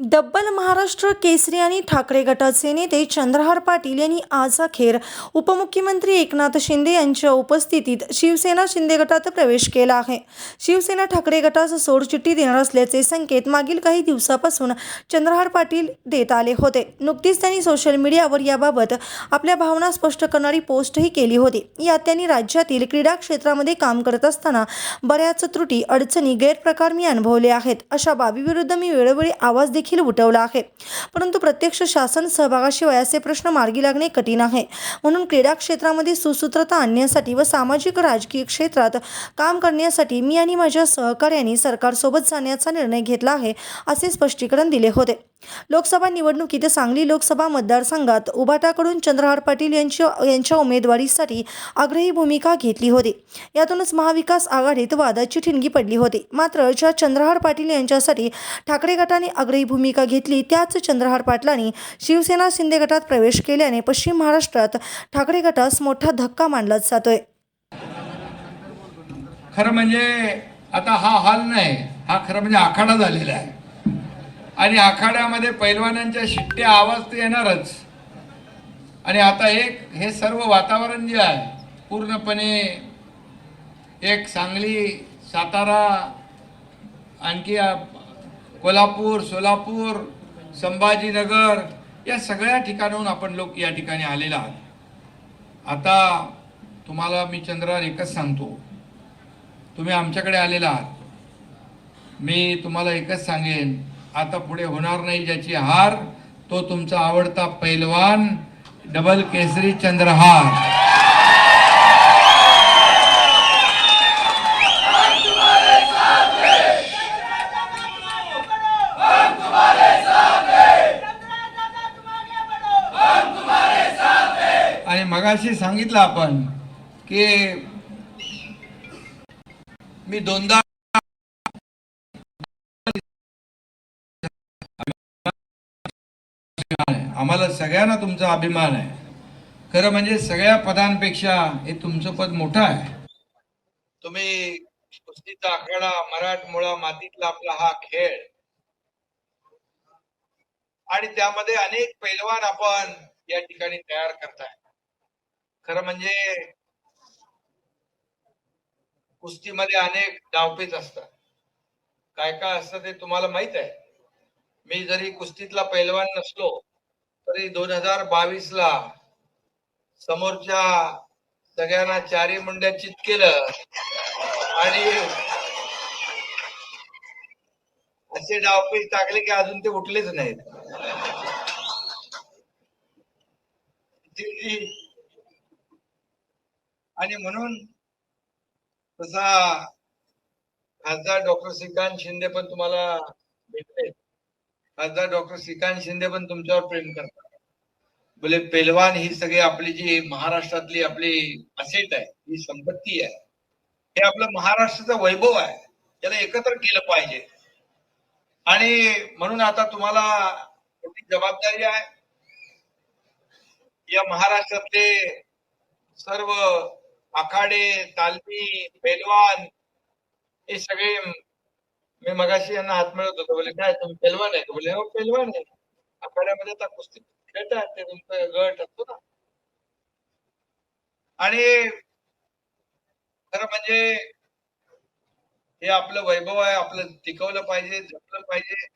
Double Maharashtra Kesari आणि ठाकरे गटाचे नेते चंद्रहार पाटील यांनी आज अखेर उपमुख्यमंत्री एकनाथ शिंदे यांच्या उपस्थितीत शिवसेना शिंदे गटात प्रवेश केला आहे. शिवसेना ठाकरे गटास सोडचिठ्ठी देणार असल्याचे संकेत मागील काही दिवसापासून चंद्रहार पाटील देत आले होते. नुकतीच त्यांनी सोशल मीडियावर याबाबत आपल्या भावना स्पष्ट करणारी पोस्टही केली होती. यात त्यांनी राज्यातील क्रीडा क्षेत्रामध्ये काम करत असताना बऱ्याच त्रुटी अडचणी गैरप्रकार मी अनुभवले आहेत. अशा बाबीविरुद्ध मी वेळोवेळी आवाज देखील देखील उठवला आहे. परंतु प्रत्यक्ष शासन सहभागाशिवाय असे प्रश्न मार्गी लागणे कठीण आहे. म्हणून क्रीडा क्षेत्रामध्ये सुसूत्रता आणण्यासाठी व सामाजिक राजकीय क्षेत्रात काम करण्यासाठी मी आणि माझ्या सहकार्यांनी सरकारसोबत जाण्याचा निर्णय घेतला आहे असे स्पष्टीकरण दिले होते. लोकसभा निवडणुकीत सांगली लोकसभा मतदारसंघात उभाटाकडून चंद्रहार पाटील यांच्या यांच्या उमेदवारीसाठी आग्रही भूमिका घेतली होती. यातूनच महाविकास आघाडीत वादाची ठिणगी पडली होती. मात्र ज्या चंद्रहार पाटील यांच्यासाठी ठाकरे गटाने आग्रही भूमिका घेतली. त्याच चंद्रहार पाटलांनी शिवसेना शिंदे गटात प्रवेश केल्याने पश्चिम महाराष्ट्रात ठाकरे गटास मोठा धक्का मानला जातोय. खरं म्हणजे आता हा हॉल नाही हा खरं म्हणजे आखाडा झालेला आहे. आणि आखाड्यामध्ये पैलवानांच्या शिट्ट्या आवाज तर येणारच. आणि आता एक हे सर्व वातावरण जे आहे पूर्णपणे एक सांगली सातारा आणखी कोल्हापूर सोलापूर संभाजीनगर या सगळ्या ठिकाणाहून आपण लोक या ठिकाणी आलेला आहात. आता तुम्हाला मी चंद्रावर एकच सांगतो. तुम्ही आमच्याकडे आलेला आहात. मी तुम्हाला एकच सांगेन आता पुढे होणार नाही ज्याची हार तो तुमचा आवडता पैलवान डबल केसरी चंद्रहार. मगाशी सांगितलं आपण की मी दोनदा आम्हाला सगळ्यांना तुमचा अभिमान आहे. खरं म्हणजे सगळ्या पदांपेक्षा हे तुमचं पद मोठं आहे. तुम्ही कुस्तीचा आखाडा मराठमोळा मातीतला आपला हा खेळ. आणि त्यामध्ये अनेक पैलवान आपण या ठिकाणी तयार करताय. खरं म्हणजे कुस्तीमध्ये अनेक डावपेच असतात. काय काय असतं ते तुम्हाला माहीत आहे. मी जरी कुस्तीतला पैलवान नसलो तरी दोन हजार बावीस ला समोरच्या सगळ्यांना चारी मुंड्या चित केलं आणि असे डावपेच टाकले की अजून ते उठलेच नाहीत. आणि म्हणून तसा खासदार डॉक्टर श्रीकांत शिंदे पण तुम्हाला भेटले. खासदार डॉक्टर श्रीकांत शिंदे पण तुमच्यावर प्रेम करतात. बोले पेलवान ही सगळी आपली जी महाराष्ट्रातली आपली असेट आहे ही संपत्ती आहे हे आपलं महाराष्ट्राचं वैभव आहे त्याला एकत्र केलं पाहिजे. आणि म्हणून आता तुम्हाला मोठी जबाबदारी आहे. या महाराष्ट्रातले सर्व आखाडे तालमी पेलवान हे सगळे मी मगाशी यांना हात मिळत होतो. बोले काय तुम्ही पेलवान आहे? बोले हो पेलवान आहे. आखाड्यामध्ये आता कुस्ती खेळतात ते तुमचं गट असतो ना. आणि खरं म्हणजे हे आपलं वैभव आहे आपलं टिकवलं पाहिजे जपलं पाहिजे.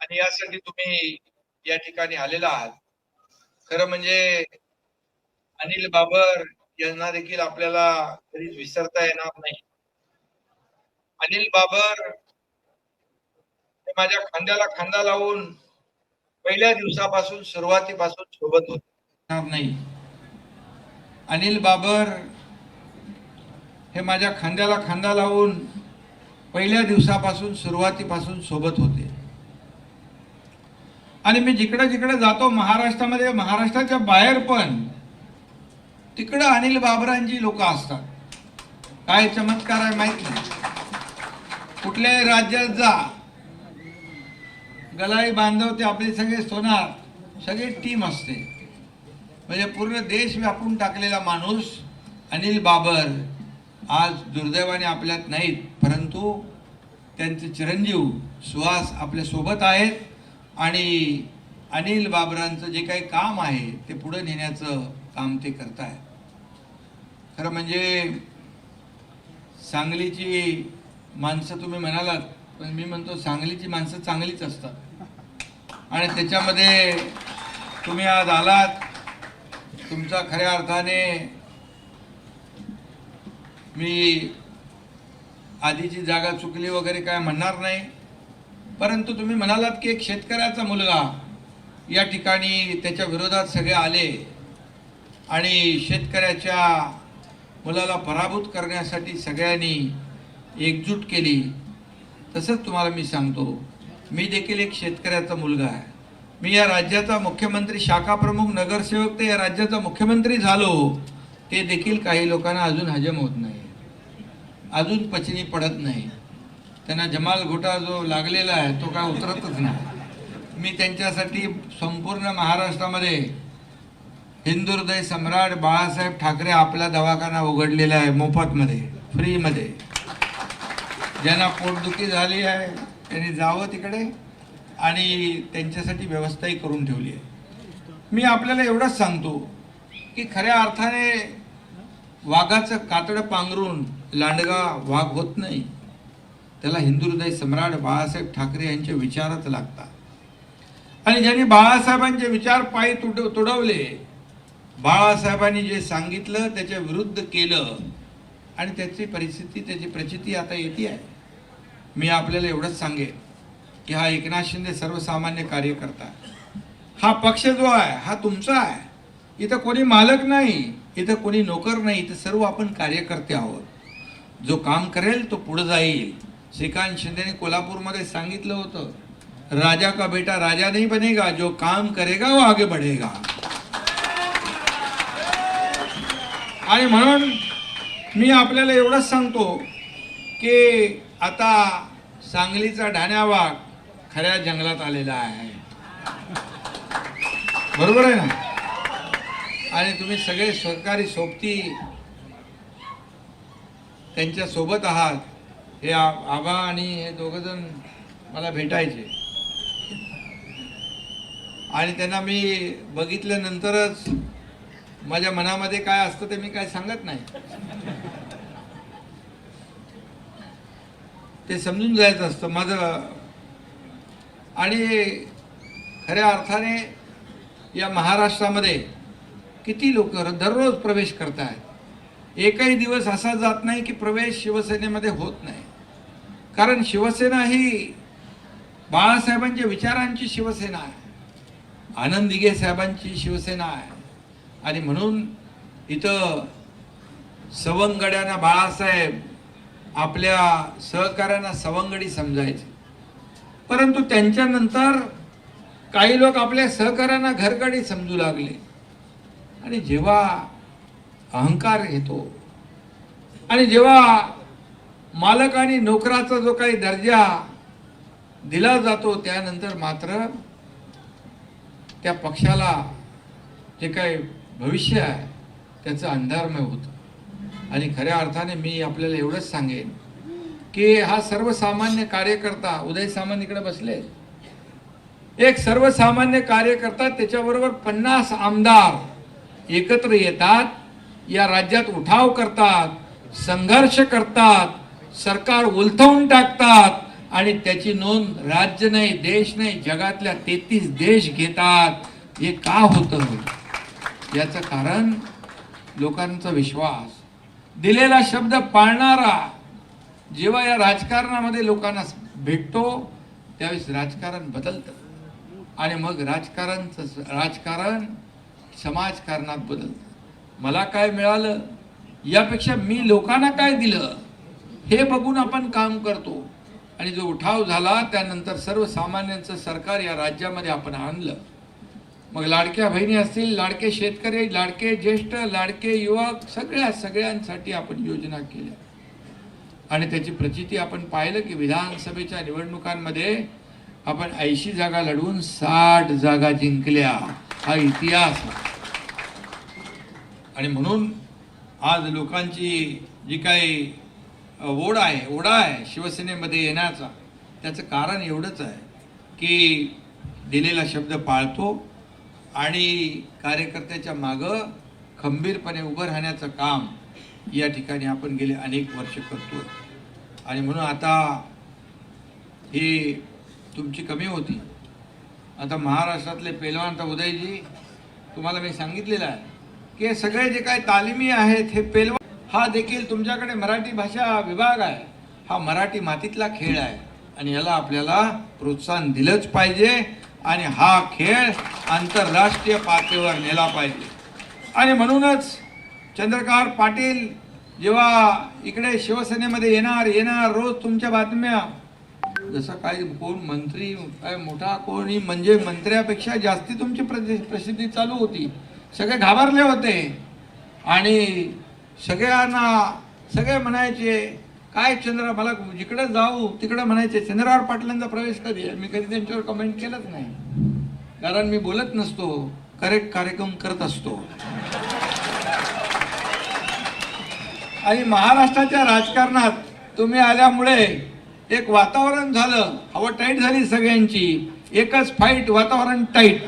आणि यासाठी तुम्ही या ठिकाणी आलेला आहात. खरं म्हणजे अनिल बाबर यांना देखील आपल्याला कधीच विसरता येणार नाही. अनिल बाबर हे माझ्या खांद्याला खांदा लावून पहिल्या दिवसापासून सुरुवातीपासून सोबत होते. नाही. अनिल बाबर हे माझ्या खांद्याला खांदा लावून पहिल्या दिवसापासून सुरुवातीपासून सोबत होते. आणि मी जिकडे जिकडे जातो महाराष्ट्रामध्ये महाराष्ट्राच्या बाहेर पण तिकडं अनिल बाबरांची लोक असतात. काय चमत्कार आहे माहीत नाही. कुठल्याही राज्यात जा. गलाई बांधव ते आपले सगळे सोनार सगळी टीम असते. म्हणजे पूर्ण देश व्यापून टाकलेला माणूस अनिल बाबर आज दुर्दैवाने आपल्यात नाहीत. परंतु त्यांचे चिरंजीव सुहास आपल्यासोबत आहेत आणि अनिल बाबरांचं जे काही काम आहे ते पुढं नेण्याचं काम ते करत आहेत खरं म्हणजे सांगलीची माणसं तुम्ही म्हणालात पण मी म्हणतो सांगलीची माणसं चांगलीच असतात. आणि त्याच्यामध्ये तुम्ही आज आलात तुमचा खऱ्या अर्थाने मी आधीची जागा चुकली वगैरे काय म्हणणार नाही परंतु तुम्ही म्हणालात की एक शेतकऱ्याचा मुलगा या ठिकाणी त्याच्या विरोधात सगळे आले आणि शेतकऱ्याच्या मुलाला पराभूत करण्यासाठी सगळ्यांनी एकजूट केली. तसंच तुम्हाला मी सांगतो मी देखील एक शेतकऱ्याचा मुलगा आहे. मी या राज्याचा मुख्यमंत्री शाखा प्रमुख नगरसेवक ते या राज्याचा मुख्यमंत्री झालो ते देखील काही लोकांना अजून हजम होत नाही. अजून पचनी पडत नाही. त्यांना जमाल घोटा जो लागलेला आहे तो काय उतरतच नाही. मी त्यांच्यासाठी संपूर्ण महाराष्ट्रामध्ये हिंदुहृदय सम्राट बाळासाहेब ठाकरे आपला दवाखाना उघडलेला आहे मोफतमध्ये फ्रीमध्ये. ज्यांना पोटदुखी झाली आहे त्यांनी जावं तिकडे आणि त्यांच्यासाठी व्यवस्थाही करून ठेवली आहे. मी आपल्याला एवढंच सांगतो की खऱ्या अर्थाने वाघाचं कातडं पांघरून लांडगा वाघ होत नाही. त्याला हिंदुहृदय सम्राट बाळासाहेब ठाकरे यांचे विचारच लागतात. आणि ज्यांनी बाळासाहेबांचे विचार पायी तुड तुडवले बाळासाहेबांनी जे सांगितलं त्याच्या विरुद्ध केलं आणि त्याची परिस्थिती त्याची प्रचिती आता येते आहे. मी आपल्याला एवढंच सांगेन की हा एकनाथ शिंदे सर्वसामान्य कार्यकर्ता हा पक्ष जो आहे हा तुमचा आहे. इथं कोणी मालक नाही इथं कोणी नोकर नाही इथं सर्व आपण कार्यकर्ते आहोत. जो काम करेल तो पुढे जाईल. श्रीकांत शिंदेने कोल्हापूरमध्ये सांगितलं होतं राजा का बेटा राजा नहीं बनेगा जो काम करेगा वो आगे बढ़ेगा. आणि म्हणून मी आपल्याला एवढंच सांगतो की आता सांगलीचा ढाण्या वाघ खऱ्या जंगलात आलेला आहे. बरोबर आहे ना? आणि तुम्ही सगळे सरकारी सोबती त्यांच्यासोबत आहात. हे आबा आणि हे दोघंजण मला भेटायचे. आणि त्यांना मी बघितल्यानंतरच माझ्या मनामध्ये काय असतं ते मी काय सांगत नाही. ते समजून जायचं असतं माझं. आणि खऱ्या अर्थाने या महाराष्ट्रामध्ये किती लोक दररोज प्रवेश करत आहेत एकही दिवस असा जात नाही की प्रवेश शिवसेनेमध्ये होत नाही. कारण शिवसेना ही बाळासाहेबांच्या विचारांची शिवसेना आहे. आनंद दिघे साहेबांची शिवसेना आहे. आणि म्हणून इथं सवंगड्यांना बाळासाहेब आपल्या सहकाऱ्यांना सवंगडी समजायचे. परंतु त्यांच्यानंतर काही लोक आपल्या सहकाऱ्यांना घरगडी समजू लागले. आणि जेव्हा अहंकार येतो आणि जेव्हा मालक आणि नोकराचा जो काही दर्जा दिला जातो त्यानंतर मात्र त्या पक्षाला जे काही भविष्य आहे त्याचं अंधारमय होतं. आणि खऱ्या अर्थाने मी आपल्याला एवढंच सांगेन की हा सर्वसामान्य कार्यकर्ता उदय सामंत इकडे बसले. एक सर्वसामान्य कार्यकर्ता त्याच्याबरोबर पन्नास आमदार एकत्र येतात या राज्यात उठाव करतात संघर्ष करतात सरकार उलथवून टाकतात आणि त्याची नोंद राज्य नाही देश नाही जगातल्या तेहतीस देश घेतात. हे का होतं? याचं कारण लोकांचा विश्वास. दिलेला शब्द पाळणारा जेव्हा या राजकारणामध्ये लोकांना भेटतो त्यावेळेस राजकारण बदलतं. आणि मग राजकारणचं राजकारण समाजकारणात बदलतं. मला काय मिळालं यापेक्षा मी लोकांना काय दिलं हे बघून आपण काम करतो. आणि जो उठाव झाला त्यानंतर सर्वसामान्यांचं सरकार या राज्यामध्ये आपण आणलं. मग लाडक्या बहिणी असतील लाडके शेतकरी लाडके ज्येष्ठ लाडके युवक सगळ्या सगळ्यांसाठी आपण योजना केल्या. आणि त्याची प्रचिती आपण पाहिलं की विधानसभेच्या निवडणुकांमध्ये आपण ऐंशी जागा लढवून साठ जागा जिंकल्या. हा इतिहास. आणि म्हणून आज लोकांची जी काही ओढ आहे ओढा आहे शिवसेनेमध्ये येण्याचा त्याचं कारण एवढंच आहे की दिलेला शब्द पाळतो. आणि कार्यकर्त्याच्या मागं खंबीरपणे उभं राहण्याचं काम या ठिकाणी आपण गेले अनेक वर्ष करतो आणि म्हणून आता ही तुमची कमी होती. आता महाराष्ट्रातले पेलवान तर उदयजी तुम्हाला मी सांगितलेलं आहे की सगळे जे काही तालिमी आहेत हे पेलवान हा देखील तुमच्याकडे मराठी भाषा विभाग आहे. हा मराठी मातीतला खेळ आहे. आणि याला आपल्याला प्रोत्साहन दिलंच पाहिजे. आणि हा खेळ आंतरराष्ट्रीय पातळीवर नेला पाहिजे. आणि म्हणूनच चंद्रकांत पाटील जेव्हा इकडे शिवसेनेमध्ये येणार येणार रोज तुमच्या बातम्या. जसं काही कोण मंत्री काय मोठा कोणी म्हणजे मंत्र्यापेक्षा जास्ती तुमची प्रति- प्रसिद्धी चालू होती. सगळे घाबरले होते. आणि सगळ्यांना सगळे म्हणायचे काय चंद्र मला जिकडे जाऊ तिकडे म्हणायचे चंद्रावर पाटलांचा प्रवेश कधी? आहे मी कधी त्यांच्यावर कमेंट केलंच नाही. कारण मी बोलत नसतो करेक्ट कार्यक्रम करत असतो. आणि महाराष्ट्राच्या राजकारणात तुम्ही आल्यामुळे एक वातावरण झालं. हवा टाईट झाली सगळ्यांची. एकच फाईट वातावरण टाईट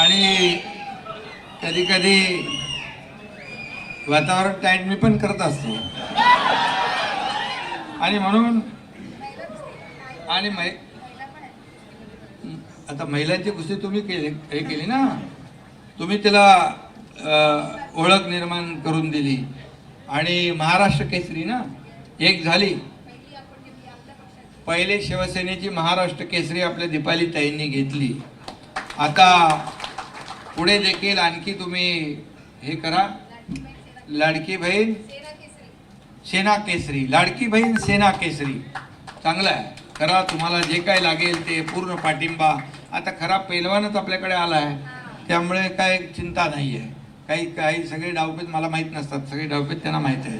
आणि कधी कधी वातावरण टाईट मी पण करत असतो. आणि म्हणून आणि मै आता महिलांची कुस्ती तुम्ही केली हे केली ना? तुम्ही तिला ओळख निर्माण करून दिली. आणि महाराष्ट्र केसरी ना? एक झाली. पहिले शिवसेनेची महाराष्ट्र केसरी आपल्या दीपाली ताईंनी घेतली. आता पुढे देखील आणखी तुम्ही हे करा. लाडकी बहीण? सेना केसरी. लाडकी बहीण सेना केसरी. चांगलं आहे. करा तुम्हाला जे काय लागेल ते पूर्ण पाठिंबा. आता खरा पैलवानच आपल्याकडे आला आहे त्यामुळे काय चिंता नाही आहे काही काही सगळे डावपेच मला माहीत नसतात. सगळे डावपेच त्यांना माहीत आहे